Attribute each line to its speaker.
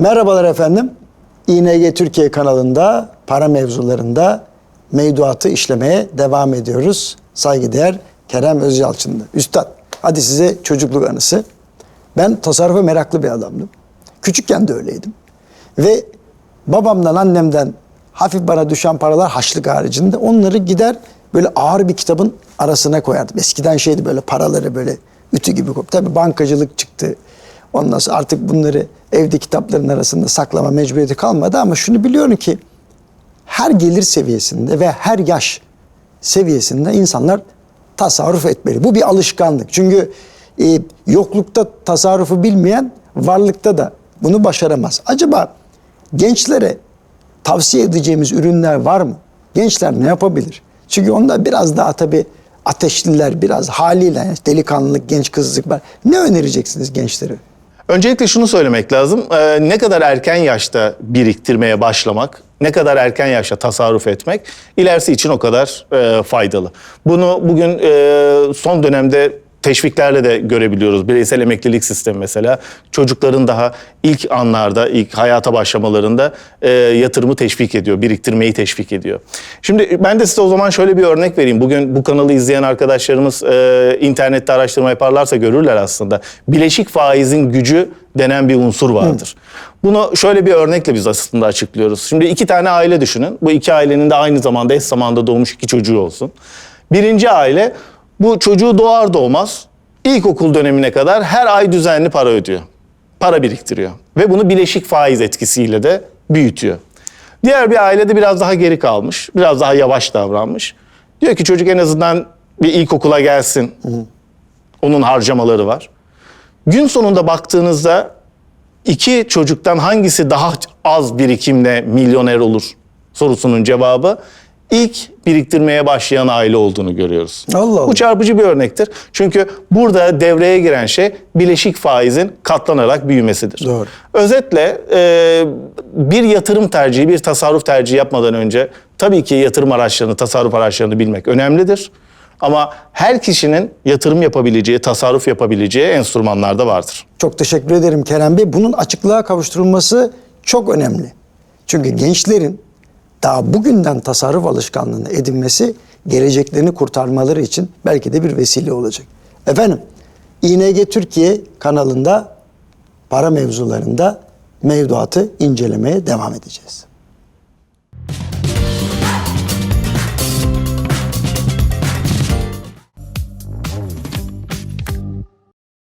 Speaker 1: Merhabalar efendim. İNG Türkiye kanalında para mevzularında mevduatı işlemeye devam ediyoruz. Saygıdeğer Kerem Özyalçın'da. Üstad, hadi size çocukluk anısı. Ben tasarrufa meraklı bir adamdım. Küçükken de öyleydim. Ve babamdan, annemden hafif bana düşen paralar haçlık haricinde onları gider böyle ağır bir kitabın arasına koyardım. Eskiden şeydi böyle paraları böyle ütü gibi koyup. Tabii bankacılık çıktı. Ondan sonra artık bunları evde kitapların arasında saklama mecburiyeti kalmadı ama şunu biliyorum ki her gelir seviyesinde ve her yaş seviyesinde insanlar tasarruf etmeli. Bu bir alışkanlık. Çünkü e, yoklukta tasarrufu bilmeyen varlıkta da bunu başaramaz. Acaba gençlere tavsiye edeceğimiz ürünler var mı? Gençler ne yapabilir? Çünkü onda biraz daha tabii ateşliler, biraz haliyle delikanlılık, genç kızlık var. Ne önereceksiniz gençlere?
Speaker 2: Öncelikle şunu söylemek lazım. Ee, ne kadar erken yaşta biriktirmeye başlamak, ne kadar erken yaşta tasarruf etmek ilerisi için o kadar e, faydalı. Bunu bugün e, son dönemde teşviklerle de görebiliyoruz. Bireysel emeklilik sistemi mesela çocukların daha ilk anlarda, ilk hayata başlamalarında e, yatırımı teşvik ediyor, biriktirmeyi teşvik ediyor. Şimdi ben de size o zaman şöyle bir örnek vereyim. Bugün bu kanalı izleyen arkadaşlarımız e, internette araştırma yaparlarsa görürler aslında. Bileşik faizin gücü denen bir unsur vardır. Bunu şöyle bir örnekle biz aslında açıklıyoruz. Şimdi iki tane aile düşünün. Bu iki ailenin de aynı zamanda eş zamanda doğmuş iki çocuğu olsun. Birinci aile bu çocuğu doğar doğmaz ilkokul dönemine kadar her ay düzenli para ödüyor. Para biriktiriyor. Ve bunu bileşik faiz etkisiyle de büyütüyor. Diğer bir ailede biraz daha geri kalmış. Biraz daha yavaş davranmış. Diyor ki çocuk en azından bir ilkokula gelsin. Onun harcamaları var. Gün sonunda baktığınızda iki çocuktan hangisi daha az birikimle milyoner olur sorusunun cevabı ilk biriktirmeye başlayan aile olduğunu görüyoruz.
Speaker 1: Allah Allah.
Speaker 2: Bu çarpıcı bir örnektir. Çünkü burada devreye giren şey bileşik faizin katlanarak büyümesidir.
Speaker 1: Doğru.
Speaker 2: Özetle e, bir yatırım tercihi, bir tasarruf tercihi yapmadan önce tabii ki yatırım araçlarını, tasarruf araçlarını bilmek önemlidir. Ama her kişinin yatırım yapabileceği, tasarruf yapabileceği enstrümanlar da vardır.
Speaker 1: Çok teşekkür ederim Kerem Bey. Bunun açıklığa kavuşturulması çok önemli. Çünkü gençlerin daha bugünden tasarruf alışkanlığını edinmesi geleceklerini kurtarmaları için belki de bir vesile olacak. Efendim, İNG Türkiye kanalında para mevzularında mevduatı incelemeye devam edeceğiz.